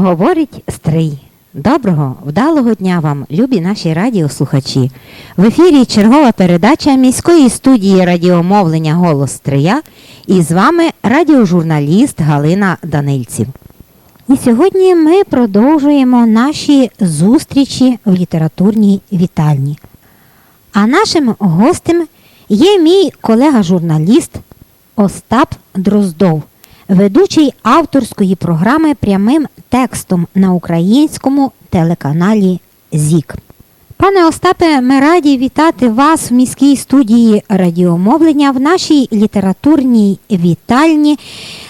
Говорить Стрий. Доброго, вдалого дня вам, любі наші радіослухачі. В ефірі чергова передача міської студії радіомовлення Голос Стрия і з вами радіожурналіст Галина Данильців. І сьогодні ми продовжуємо наші зустрічі в літературній вітальні. А нашим гостем є мій колега-журналіст Остап Дроздов, ведучий авторської програми прямим текстом на українському телеканалі ЗІК. Пане Остапе, ми раді вітати вас в міській студії радіомовлення в нашій літературній вітальні.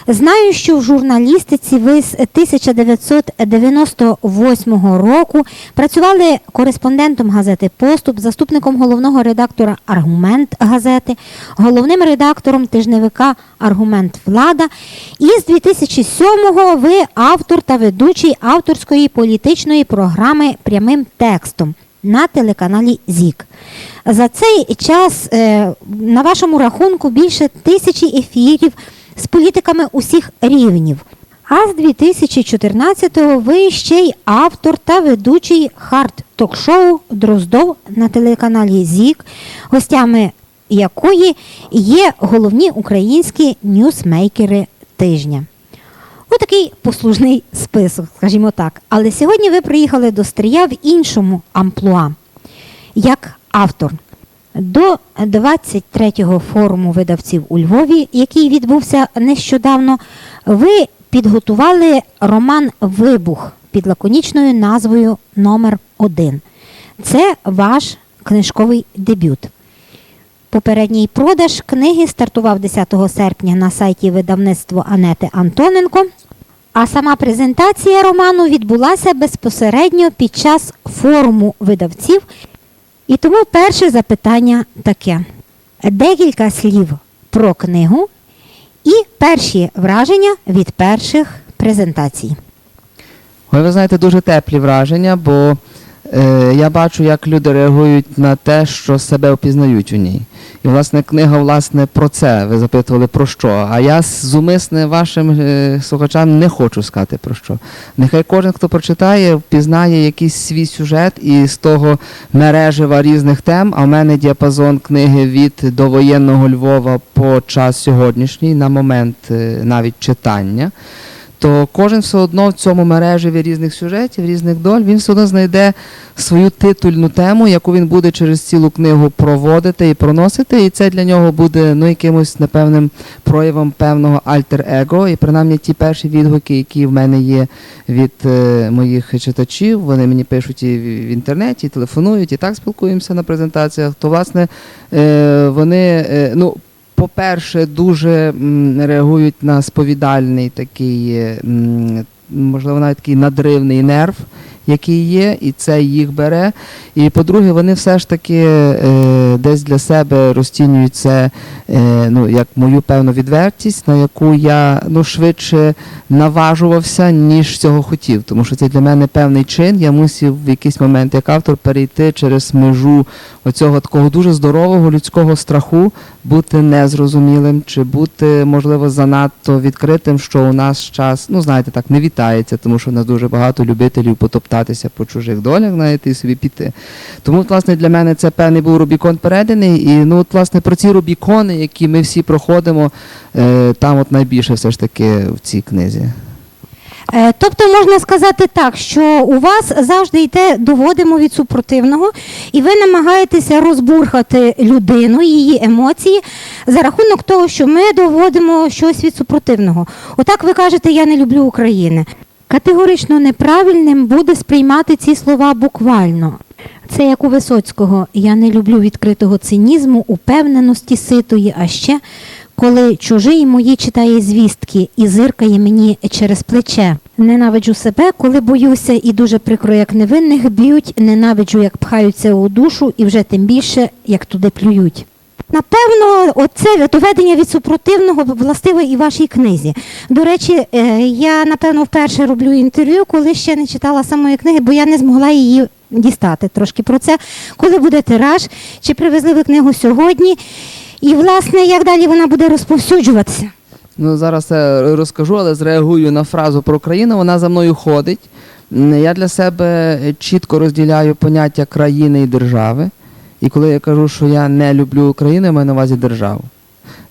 Знаю, що в журналістиці ви з 1998 року працювали кореспондентом газети Поступ, заступником головного редактора Аргумент газети, головним редактором тижневика Аргумент Влада. І з 2007-го ви автор та ведучий авторської політичної програми прямим текстом на телеканалі ЗІК. За цей час е, на вашому рахунку більше тисячі ефірів з політиками усіх рівнів. А з 2014-го ви ще й автор та ведучий хард-ток-шоу Дроздов на телеканалі ЗІК, гостями якої є головні українські ньюсмейкери тижня. Отакий послужний список, скажімо так. Але сьогодні ви приїхали до Стрия в іншому амплуа, як автор. До 23-го форуму видавців у Львові, який відбувся нещодавно, ви підготували роман Вибух під лаконічною назвою Номер 1 Це ваш книжковий дебют. Попередній продаж книги стартував 10 серпня на сайті видавництва Анети Антоненко. А сама презентація роману відбулася безпосередньо під час форуму видавців. І тому перше запитання таке: декілька слів про книгу і перші враження від перших презентацій. Ви знаєте, дуже теплі враження, бо я бачу, як люди реагують на те, що себе впізнають у ній. І, власне, книга власне, про це. Ви запитували про що. А я зумисне вашим е, слухачам не хочу сказати про що. Нехай кожен, хто прочитає, впізнає якийсь свій сюжет і з того мережева різних тем. А в мене діапазон книги від довоєнного Львова по час сьогоднішній, на момент е, навіть читання то кожен все одно в цьому мережеві різних сюжетів, різних доль, він все одно знайде свою титульну тему, яку він буде через цілу книгу проводити і проносити. І це для нього буде ну, якимось напевним проявом певного альтер-его. І принаймні ті перші відгуки, які в мене є від е, моїх читачів, вони мені пишуть і в інтернеті, і телефонують, і так спілкуємося на презентаціях. То, власне, е, вони, е, ну, по-перше, дуже реагують на сповідальний такий, е, можливо, навіть такий надривний нерв, який є, і це їх бере. І по-друге, вони все ж таки е, десь для себе розцінюють це е, ну, як мою певну відвертість, на яку я ну, швидше наважувався, ніж цього хотів. Тому що це для мене певний чин. Я мусив в якийсь момент як автор перейти через межу оцього такого дуже здорового людського страху бути незрозумілим чи бути, можливо, занадто відкритим, що у нас час, ну знаєте, так не вітається, тому що у нас дуже багато любителів потоптатися по чужих долях, знаєте, і собі піти. Тому, власне, для мене це певний був Рубікон переданий. І ну, от, власне, про ці Рубікони, які ми всі проходимо, е, там от найбільше все ж таки в цій книзі. Е, Тобто можна сказати так, що у вас завжди йде доводимо від супротивного, і ви намагаєтеся розбурхати людину, її емоції за рахунок того, що ми доводимо щось від супротивного. Отак ви кажете, я не люблю України. Категорично неправильним буде сприймати ці слова буквально. Це як у Висоцького. Я не люблю відкритого цинізму, упевненості ситої, а ще коли чужий мої читає звістки і зиркає мені через плече. Ненавиджу себе, коли боюся, і дуже прикро, як невинних б'ють, ненавиджу, як пхаються у душу, і вже тим більше, як туди плюють. Напевно, оце доведення від супротивного властиве і вашій книзі. До речі, е, я напевно вперше роблю інтерв'ю, коли ще не читала самої книги, бо я не змогла її дістати трошки про це. Коли буде тираж, чи привезли ви книгу сьогодні? І, власне, як далі вона буде розповсюджуватися? Ну, зараз це розкажу, але зреагую на фразу про Україну. Вона за мною ходить. Я для себе чітко розділяю поняття країни і держави. І коли я кажу, що я не люблю Україну, я маю на увазі державу.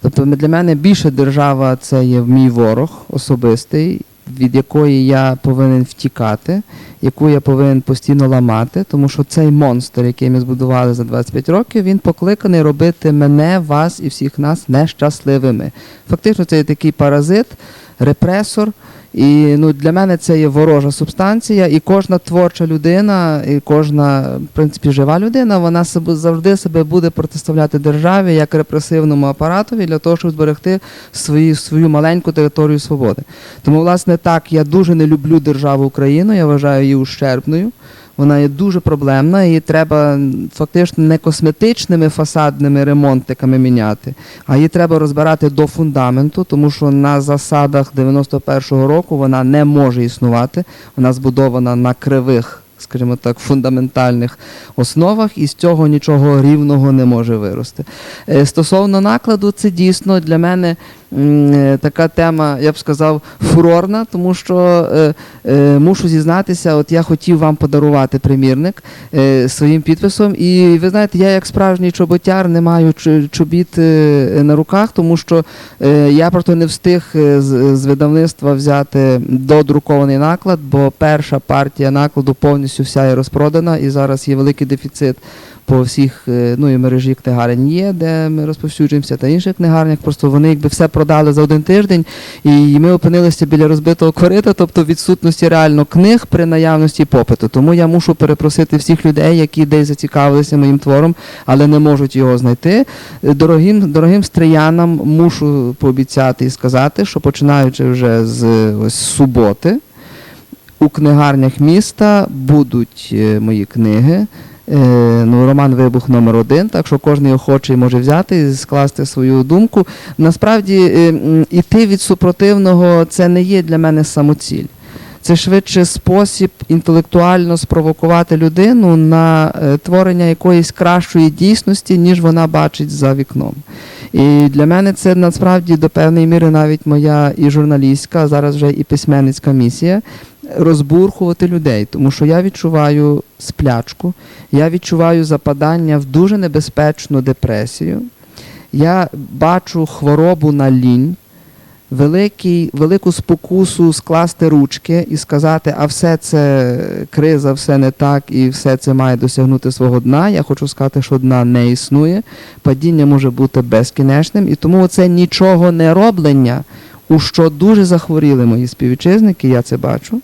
Тобто для мене більше держава це є мій ворог особистий, від якої я повинен втікати, яку я повинен постійно ламати, тому що цей монстр, який ми збудували за 25 років, він покликаний робити мене, вас і всіх нас нещасливими. Фактично, це є такий паразит, репресор. І ну, для мене це є ворожа субстанція, і кожна творча людина, і кожна, в принципі, жива людина, вона себе завжди себе буде протиставляти державі як репресивному апаратові для того, щоб зберегти свої, свою маленьку територію свободи. Тому, власне, так, я дуже не люблю державу Україну, я вважаю її ущербною. Вона є дуже проблемна і треба фактично не косметичними фасадними ремонтиками міняти, а її треба розбирати до фундаменту, тому що на засадах 91-го року вона не може існувати. Вона збудована на кривих, скажімо так, фундаментальних основах, і з цього нічого рівного не може вирости. Е, Стосовно накладу, це дійсно для мене така тема, я б сказав, фурорна, тому що е, е, мушу зізнатися, от я хотів вам подарувати примірник е, своїм підписом. І ви знаєте, я як справжній чоботяр не маю чобіт е, на руках, тому що е, я просто не встиг е, з видавництва взяти додрукований наклад, бо перша партія накладу повністю вся є розпродана, і зараз є великий дефіцит по всіх е, ну і мережі книгарень є, де ми розповсюджуємося, та інших книгарнях. Просто вони якби все продали за один тиждень, і ми опинилися біля розбитого корита, тобто відсутності реально книг при наявності попиту. Тому я мушу перепросити всіх людей, які десь зацікавилися моїм твором, але не можуть його знайти. Е, Дорогим, дорогим стріянам мушу пообіцяти і сказати, що починаючи вже з ось суботи. У книгарнях міста будуть е, мої книги. Е, ну, роман Вибух номер один, так що кожен охочий може взяти і скласти свою думку. Насправді, е, іти від супротивного це не є для мене самоціль. Це швидше спосіб інтелектуально спровокувати людину на е, творення якоїсь кращої дійсності, ніж вона бачить за вікном. І для мене це насправді до певної міри навіть моя і журналістська, а зараз вже і письменницька місія розбурхувати людей, тому що я відчуваю сплячку, я відчуваю западання в дуже небезпечну депресію. Я бачу хворобу на лінь, великий, велику спокусу скласти ручки і сказати, а все це криза, все не так, і все це має досягнути свого дна. Я хочу сказати, що дна не існує. Падіння може бути безкінечним, і тому це нічого не роблення, у що дуже захворіли мої співвітчизники, я це бачу.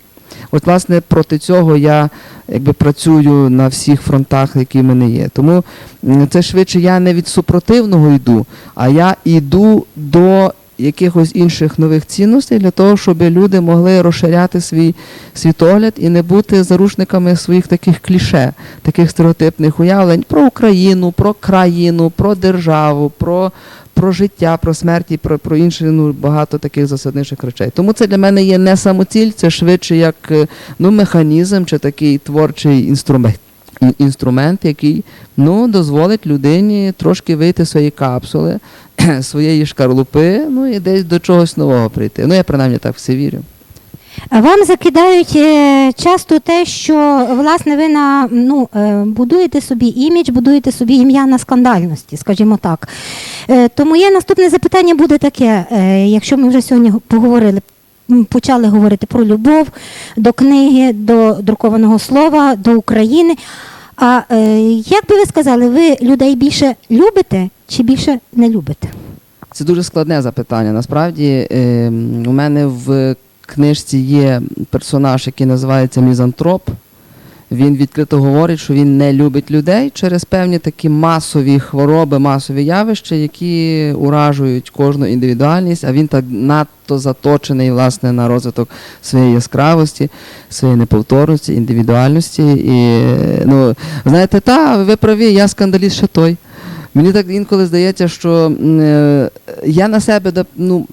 От, власне, проти цього я якби працюю на всіх фронтах, які в мене є. Тому це швидше я не від супротивного йду, а я йду до якихось інших нових цінностей для того, щоб люди могли розширяти свій світогляд і не бути зарушниками своїх таких кліше, таких стереотипних уявлень про Україну, про країну, про державу, про. Про життя, про смерть і про, про інші ну, багато таких засадничих речей. Тому це для мене є не самоціль, це швидше як е, ну, механізм чи такий творчий інструмент, ін- інструмент, який ну, дозволить людині трошки вийти з своєї капсули, своєї шкарлупи, ну і десь до чогось нового прийти. Ну, я принаймні так все вірю. Вам закидають е, часто те, що власне ви на ну е, будуєте собі імідж, будуєте собі ім'я на скандальності, скажімо так. Е, То моє наступне запитання буде таке: якщо ми вже сьогодні поговорили. Почали говорити про любов до книги, до друкованого слова, до України. А е, як би ви сказали, ви людей більше любите чи більше не любите? Це дуже складне запитання. Насправді е, у мене в книжці є персонаж, який називається Мізантроп. Він відкрито говорить, що він не любить людей через певні такі масові хвороби, масові явища, які уражують кожну індивідуальність, а він так надто заточений власне на розвиток своєї яскравості, своєї неповторності, індивідуальності. І ну, знаєте, та ви праві, я скандаліст ще той. Мені так інколи здається, що е, я на себе ну,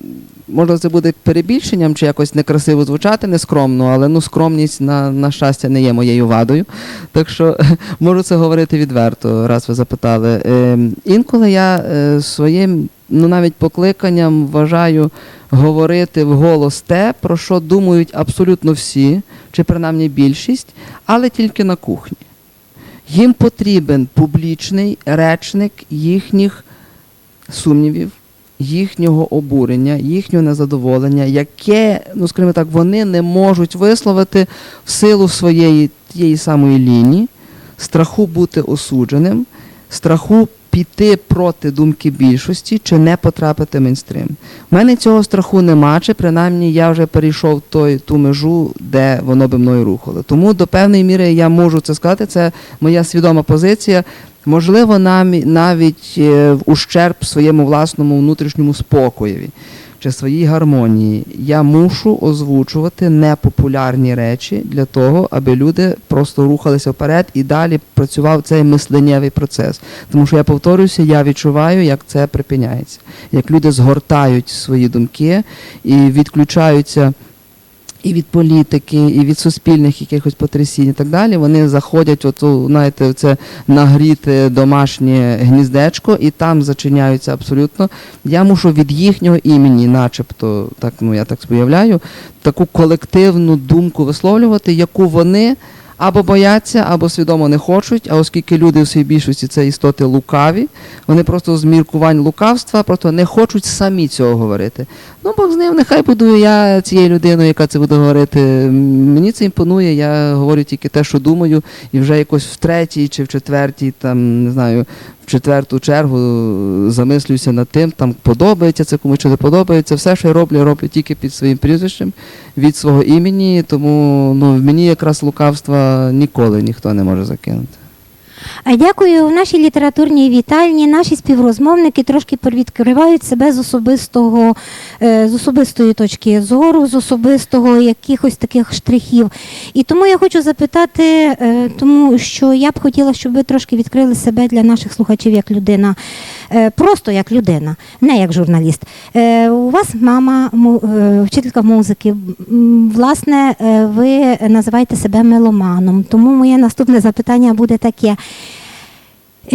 може це буде перебільшенням чи якось некрасиво звучати, нескромно, але ну скромність на, на щастя не є моєю вадою. Так що можу це говорити відверто, раз ви запитали. Е, інколи я е, своїм ну навіть покликанням вважаю говорити вголос те, про що думають абсолютно всі, чи принаймні більшість, але тільки на кухні. Їм потрібен публічний речник їхніх сумнівів, їхнього обурення, їхнього незадоволення, яке, ну скажімо так, вони не можуть висловити в силу своєї тієї самої лінії, страху бути осудженим, страху піти проти думки більшості чи не потрапити в мейнстрим. У мене цього страху нема, чи принаймні я вже перейшов той, ту межу, де воно би мною рухало. Тому до певної міри я можу це сказати, це моя свідома позиція. Можливо, навіть е, в ущерб своєму власному внутрішньому спокоєві чи своїй гармонії. Я мушу озвучувати непопулярні речі для того, аби люди просто рухалися вперед і далі працював цей мисленнєвий процес. Тому що я повторюся, я відчуваю, як це припиняється, як люди згортають свої думки і відключаються і від політики, і від суспільних якихось потрясінь і так далі. Вони заходять, от, у, знаєте, це нагріте домашнє гніздечко, і там зачиняються абсолютно. Я мушу від їхнього імені, начебто, так ну я так споявляю, таку колективну думку висловлювати, яку вони. Або бояться, або свідомо не хочуть, а оскільки люди в своїй більшості це істоти лукаві, вони просто з міркувань лукавства просто не хочуть самі цього говорити. Ну, Бог з ним, нехай буду я цією людиною, яка це буде говорити. Мені це імпонує, я говорю тільки те, що думаю, і вже якось в третій чи в четвертій, там, не знаю, в четверту чергу замислююся над тим, там подобається це комусь чи не подобається. Все, що я роблю, я роблю тільки під своїм прізвищем, від свого імені, тому ну, в мені якраз лукавства ніколи ніхто не може закинути. Дякую. В нашій літературній вітальні наші співрозмовники трошки відкривають себе з особистого, е, з особистої точки зору, з особистого якихось таких штрихів. І тому я хочу запитати, е, тому що я б хотіла, щоб ви трошки відкрили себе для наших слухачів як людина, Е, просто як людина, не як журналіст. У вас мама вчителька музики. Власне, ви називаєте себе меломаном. Тому моє наступне запитання буде таке.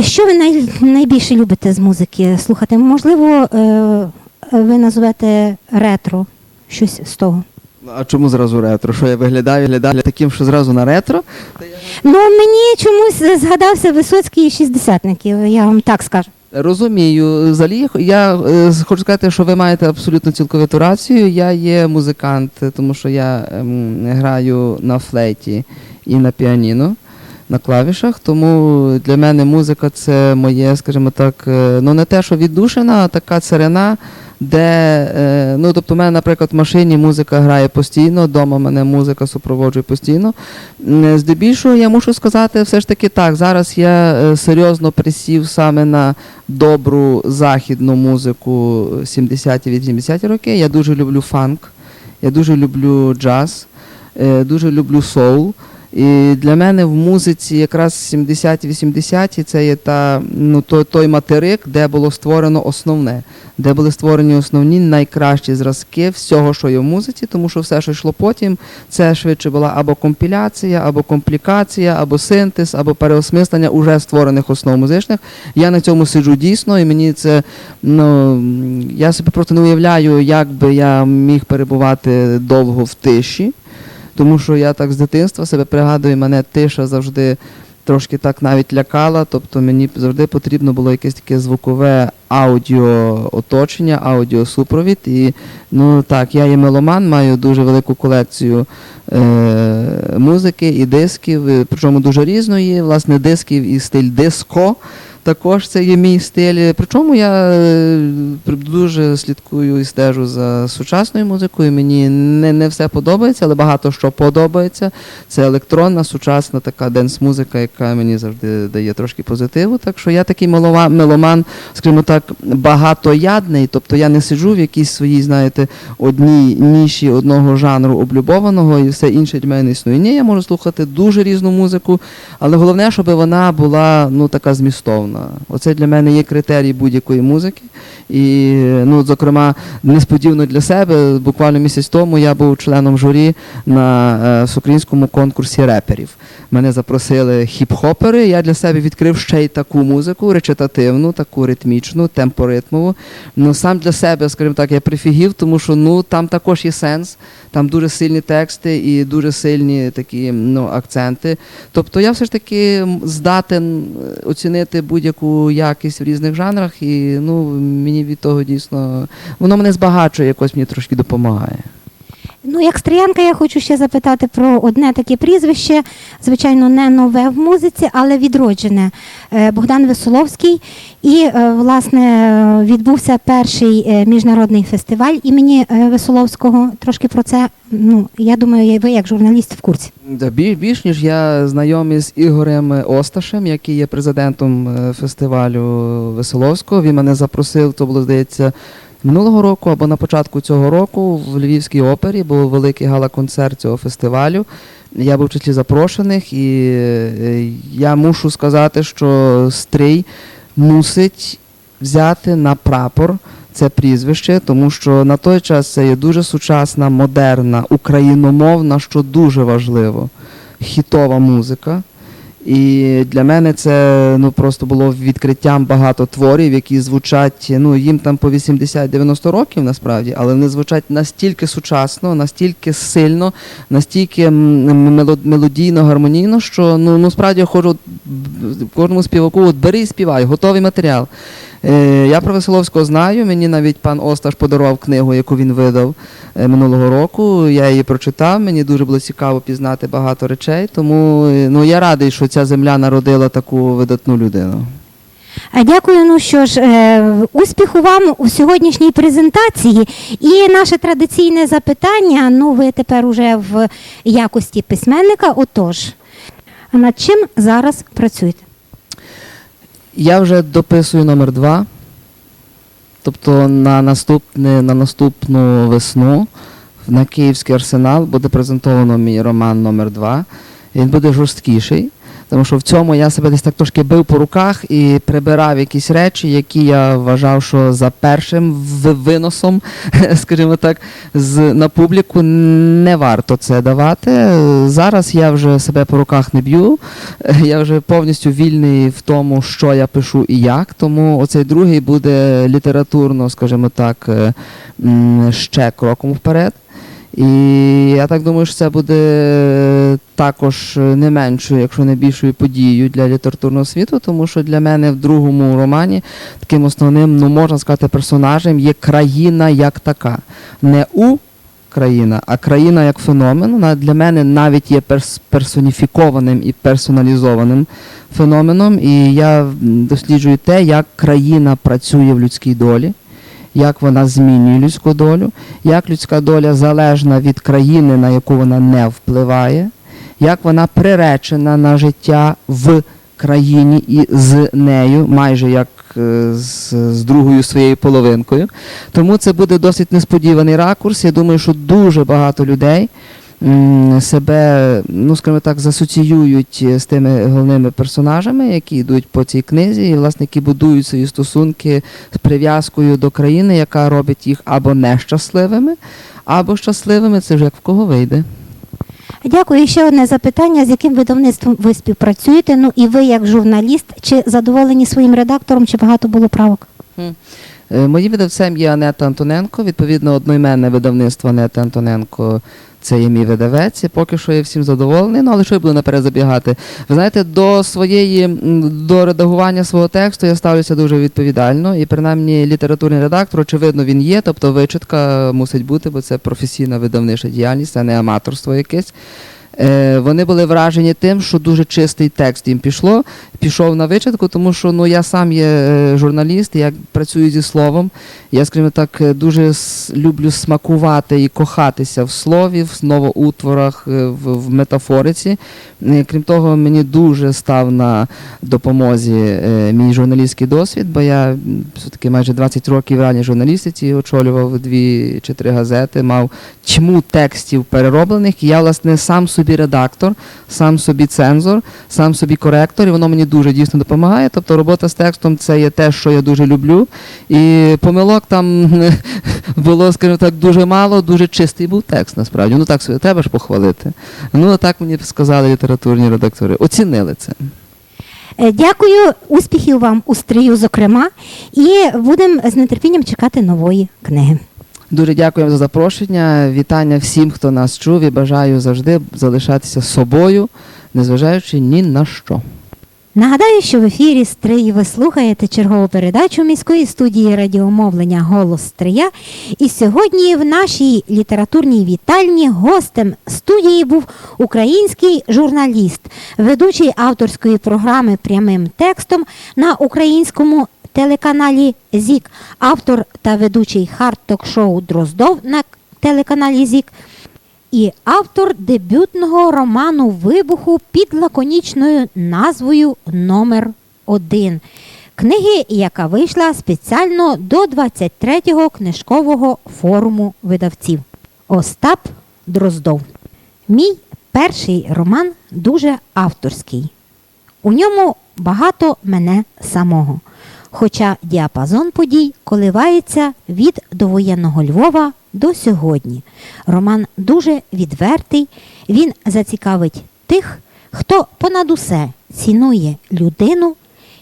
Що ви най, найбільше любите з музики слухати? Можливо, е, ви назвете ретро, щось з того. А чому зразу ретро? Що я виглядаю, виглядаю таким, що зразу на ретро? Ну, мені чомусь згадався Висоцький і шістдесятників, я вам так скажу. Розумію, взагалі я е, хочу сказати, що ви маєте абсолютно цілковиту рацію. Я є музикант, тому що я ем, граю на флейті і на піаніно, на клавішах. Тому для мене музика це моє, скажімо так, е, ну не те, що віддушина, а така царина, де, е, ну тобто, в мене, наприклад, в машині музика грає постійно, вдома мене музика супроводжує постійно. Здебільшого я мушу сказати, все ж таки так. Зараз я е, серйозно присів саме на добру західну музику 70-ті 80-ті роки. Я дуже люблю фанк, я дуже люблю джаз, дуже люблю соул. І для мене в музиці якраз 70-80-ті це є та, ну, той, той материк, де було створено основне, де були створені основні найкращі зразки всього, що є в музиці, тому що все, що йшло потім, це швидше була або компіляція, або комплікація, або синтез, або переосмислення уже створених основ музичних. Я на цьому сиджу дійсно, і мені це ну я собі просто не уявляю, як би я міг перебувати довго в тиші. Тому що я так з дитинства себе пригадую, мене тиша завжди трошки так навіть лякала. Тобто мені завжди потрібно було якесь таке звукове аудіо оточення, аудіосупровід. І ну так, я є меломан, маю дуже велику колекцію е, музики і дисків, причому дуже різної, власне, дисків і стиль диско. Також це є мій стиль. Причому я е, дуже слідкую і стежу за сучасною музикою. Мені не, не все подобається, але багато що подобається. Це електронна, сучасна така денс-музика, яка мені завжди дає трошки позитиву. Так що я такий мелова- меломан, скажімо так, багатоядний. Тобто я не сиджу в якійсь своїй, знаєте, одній ніші одного жанру облюбованого і все інше для мене не існує. Ні, я можу слухати дуже різну музику, але головне, щоб вона була ну така змістовна. Оце для мене є критерій будь-якої музики. І, ну, зокрема, несподівано для себе, буквально місяць тому я був членом журі на е, всеукраїнському конкурсі реперів. Мене запросили хіп-хопери. Я для себе відкрив ще й таку музику, речитативну, таку ритмічну, темпоритмову. Ну, сам для себе, скажімо так, я прифігів, тому що ну, там також є сенс, там дуже сильні тексти і дуже сильні такі ну, акценти. Тобто я все ж таки здатен е, оцінити будь-яку якість в різних жанрах, і ну, мені від того дійсно воно мене збагачує, якось мені трошки допомагає. Ну, як стріянка, я хочу ще запитати про одне таке прізвище, звичайно, не нове в музиці, але відроджене. Е, Богдан Веселовський. І, е, власне, відбувся перший е, міжнародний фестиваль імені Веселовського. Трошки про це, ну, я думаю, ви як журналіст в курсі. Більш, ніж я знайомий з Ігорем Осташем, який є президентом фестивалю Веселовського. Він мене запросив, то було здається. Минулого року або на початку цього року в Львівській опері був великий гала-концерт цього фестивалю. Я був в числі запрошених, і е, я мушу сказати, що Стрий мусить взяти на прапор це прізвище, тому що на той час це є дуже сучасна, модерна, україномовна, що дуже важливо, хітова музика. І для мене це ну просто було відкриттям багато творів, які звучать, ну їм там по 80-90 років насправді, але вони звучать настільки сучасно, настільки сильно, настільки мелодійно, гармонійно, що ну, ну справді я ходжу кожному співаку, от бери і співай, готовий матеріал. Е, я про Веселовського знаю. Мені навіть пан Осташ подарував книгу, яку він видав е, минулого року. Я її прочитав. Мені дуже було цікаво пізнати багато речей. Тому е, ну я радий, що ця земля народила таку видатну людину. Дякую. Ну що ж, успіху вам у сьогоднішній презентації. І наше традиційне запитання. Ну, ви тепер уже в якості письменника. Отож, над чим зараз працюєте? Я вже дописую номер два. Тобто на, наступне, на наступну весну на Київський арсенал буде презентовано мій роман номер два. Він буде жорсткіший, тому що в цьому я себе десь так трошки бив по руках і прибирав якісь речі, які я вважав, що за першим виносом, скажімо так, на публіку не варто це давати. Зараз я вже себе по руках не б'ю. Я вже повністю вільний в тому, що я пишу і як. Тому оцей другий буде літературно, скажімо так, е, ще кроком вперед. І я так думаю, що це буде також не меншою, якщо не більшою подією для літературного світу, тому що для мене в другому романі таким основним, ну можна сказати, персонажем є країна як така. Не у країна, а країна як феномен. Вона для мене навіть є перс- персоніфікованим і персоналізованим феноменом. І я досліджую те, як країна працює в людській долі, як вона змінює людську долю, як людська доля залежна від країни, на яку вона не впливає, як вона приречена на життя в країні і з нею, майже як е, з, з другою своєю половинкою. Тому це буде досить несподіваний ракурс. Я думаю, що дуже багато людей себе, ну скажімо так, засоціюють з тими головними персонажами, які йдуть по цій книзі, і власне які будують свої стосунки з прив'язкою до країни, яка робить їх або нещасливими, або щасливими. Це вже як в кого вийде. Дякую. І ще одне запитання: з яким видавництвом ви співпрацюєте? Ну і ви, як журналіст, чи задоволені своїм редактором, чи багато було правок? Е, Моїм видавцем є Анета Антоненко. Відповідно, одноіменне видавництво Анети Антоненко. Це є мій видавець. І поки що я всім задоволений. Ну але що я буду наперед забігати? Ви знаєте, до своєї до редагування свого тексту я ставлюся дуже відповідально, і принаймні літературний редактор, очевидно, він є. Тобто вичитка мусить бути, бо це професійна видавнича діяльність, а не аматорство якесь. Е, вони були вражені тим, що дуже чистий текст їм пішло. Пішов на вичатку, тому що ну я сам є е, журналіст, я працюю зі словом. Я, скажімо так, е, дуже люблю смакувати і кохатися в слові, в новоутворах, в, метафориці. Крім того, мені дуже став на допомозі мій журналістський досвід, бо я все-таки майже 20 років в ранній журналістиці очолював дві чи три газети, мав тьму текстів перероблених. І я, власне, сам собі редактор, сам собі цензор, сам собі коректор, і воно мені дуже дійсно допомагає. Тобто робота з текстом це є те, що я дуже люблю. І помилок там було, скажімо так, дуже мало, дуже чистий був текст, насправді. Ну так собі треба ж похвалити. Ну, так мені сказали літературні редактори. Оцінили це. Е, Дякую, успіхів вам у стрію, зокрема, і будемо з нетерпінням чекати нової книги. Дуже дякуємо за запрошення. Вітання всім, хто нас чув, і бажаю завжди залишатися собою, незважаючи ні на що. Нагадаю, що в ефірі Стрий ви слухаєте чергову передачу міської студії радіомовлення Голос Стрия. І сьогодні в нашій літературній вітальні гостем студії був український журналіст, ведучий авторської програми прямим текстом на українському телеканалі ЗІК, автор та ведучий хард-ток-шоу Дроздов на телеканалі ЗІК і автор дебютного роману Вибуху під лаконічною назвою Номер 1 книги, яка вийшла спеціально до 23-го книжкового форуму видавців. Остап Дроздов. Мій перший роман дуже авторський. У ньому багато мене самого. Хоча діапазон подій коливається від довоєнного Львова до сьогодні. Роман дуже відвертий, він зацікавить тих, хто понад усе цінує людину,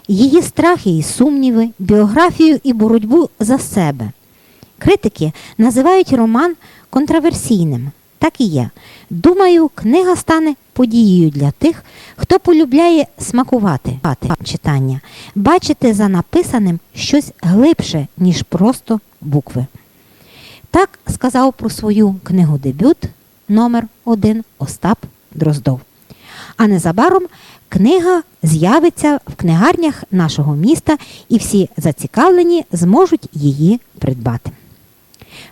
її страхи і сумніви, біографію і боротьбу за себе. Критики називають роман контраверсійним. Так і є. Думаю, книга стане подією для тих, хто полюбляє смакувати читання, бачити за написаним щось глибше, ніж просто букви. Так сказав про свою книгу дебют номер 1 Остап Дроздов. А незабаром книга з'явиться в книгарнях нашого міста, і всі зацікавлені зможуть її придбати.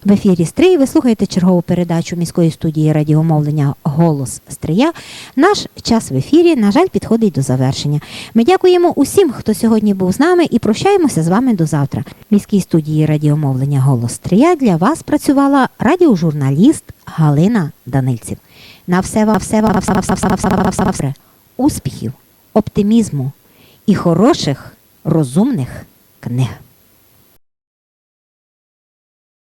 В ефірі Стрий ви слухаєте чергову передачу міської студії радіомовлення Голос Стрия. Наш час в ефірі, на жаль, підходить до завершення. Ми дякуємо усім, хто сьогодні був з нами, і прощаємося з вами до завтра. В міській студії радіомовлення Голос Стрия для вас працювала радіожурналіст Галина Данильців. На все вам, все вам, все, все, все, все, все, все, все. успіхів, оптимізму і хороших, розумних книг.